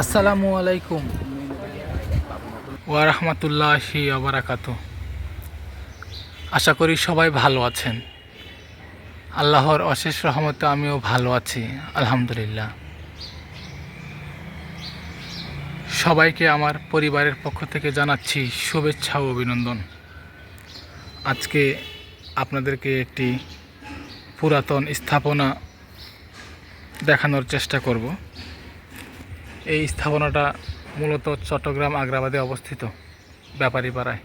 আসসালামু আলাইকুম। ওয়া রাহমাতুল্লাহি ওয়া বারাকাতু আশা করি সবাই ভালো আছেন। আল্লাহর অশেষ রহমতে আমিও ভালো আছি, আলহামদুলিল্লাহ। সবাইকে আমার পরিবারের পক্ষ থেকে জানাচ্ছি শুভেচ্ছা ও অভিনন্দন। আজকে আপনাদেরকে একটি পুরাতন স্থাপনা দেখানোর চেষ্টা করব। এই স্থাপনাটা মূলত চট্টগ্রাম আগ্রাবাদে অবস্থিত ব্যাপারী পাড়ায়,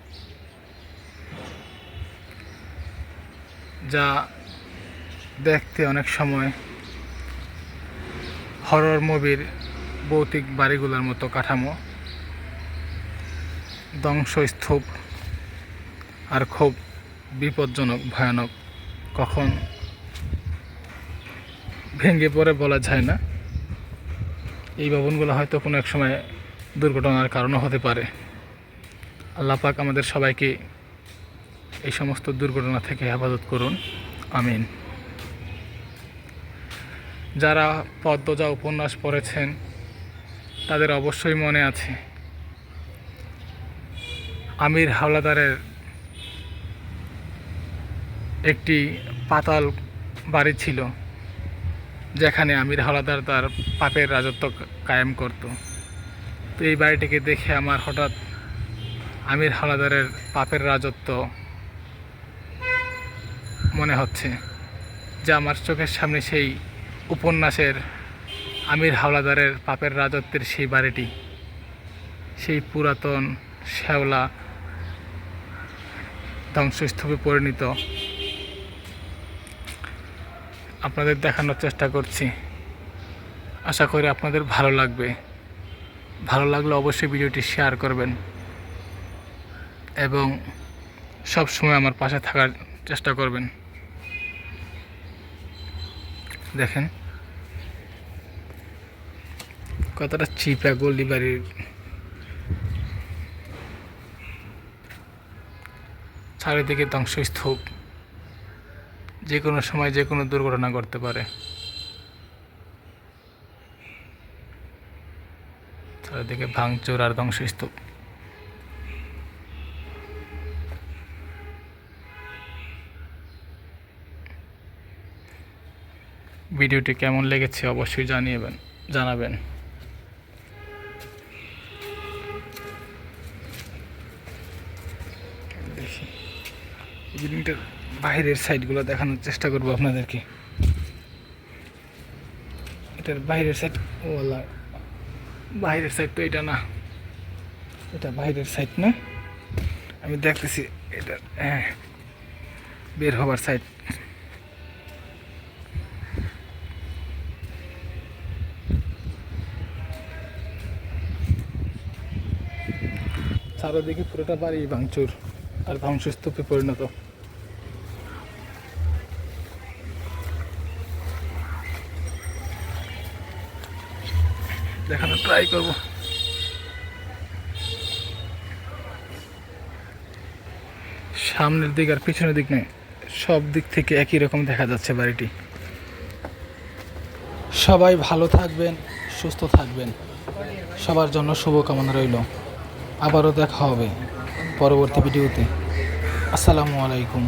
যা দেখতে অনেক সময় হরর মুভির ভৌতিক বাড়িগুলোর মতো কাঠামো, ধ্বংসস্তূপ, আর খুব বিপজ্জনক, ভয়ানক, কখন ভেঙে পড়ে বলা যায় না। এই ভবনগুলো হয়তো কোনো এক সময় দুর্ঘটনার কারণও হতে পারে। আল্লাহ পাক আমাদের সবাইকে এই সমস্ত দুর্ঘটনা থেকে হেফাজত করুন। আমিন। যারা পদ্মজা উপন্যাস পড়েছেন, তাদের অবশ্যই মনে আছে, আমির হাওলাদারের একটি পাতাল বাড়ি ছিল। যেখানে আমির হাওলাদার তার পাপের রাজত্ব কায়েম করত। তো এই বাড়িটিকে দেখে আমার হঠাৎ আমির হাওলাদারের পাপের রাজত্ব মনে হচ্ছে, যে আমার চোখের সামনে সেই উপন্যাসের আমির হাওলাদারের পাপের রাজত্বের সেই বাড়িটি, সেই পুরাতন শ্যাওলা ধ্বংসস্তূপে পরিণত। আপনাদের দেখানোর চেষ্টা করছি। আশা করি আপনাদের ভালো লাগবে। ভালো লাগলে অবশ্যই ভিডিওটি শেয়ার করবেন। এবং সব সময় আমার পাশে থাকার চেষ্টা করবেন। দেখেন। কতটা চিপা গলি বাড়ির চারিদিকে ধ্বংসস্তূপ। যে কোনো সময় যে কোনো দুর্ঘটনা ঘটতে পারে। চারিদিকে ভাঙচুর আর ধ্বংসস্তূপ। ভিডিওটি কেমন লেগেছে অবশ্যই জানিয়েবেন, জানাবেন। দেখি বাইরের সাইডগুলো দেখানোর চেষ্টা করব আপনাদেরকে। এটার বাইরের সাইড ওলা বাইরের সাইড তো এটা না। এটা বাইরের সাইড না? আমি দেখতেছি এটা হ্যাঁ বের হবার সাইড। চারোদিকে পুরোটা বাড়ি ভাঙচুর আর ধ্বংসস্তূপে পরিণত। দেখানোর ট্রাই করব। সামনের দিক আর পিছনের দিক নেই সব দিক থেকে একই রকম দেখা যাচ্ছে বাড়িটি। সবাই ভালো থাকবেন, সুস্থ থাকবেন। সবার জন্য শুভকামনা রইল। আবারও দেখা হবে পরবর্তী ভিডিওতে। আসসালামু আলাইকুম।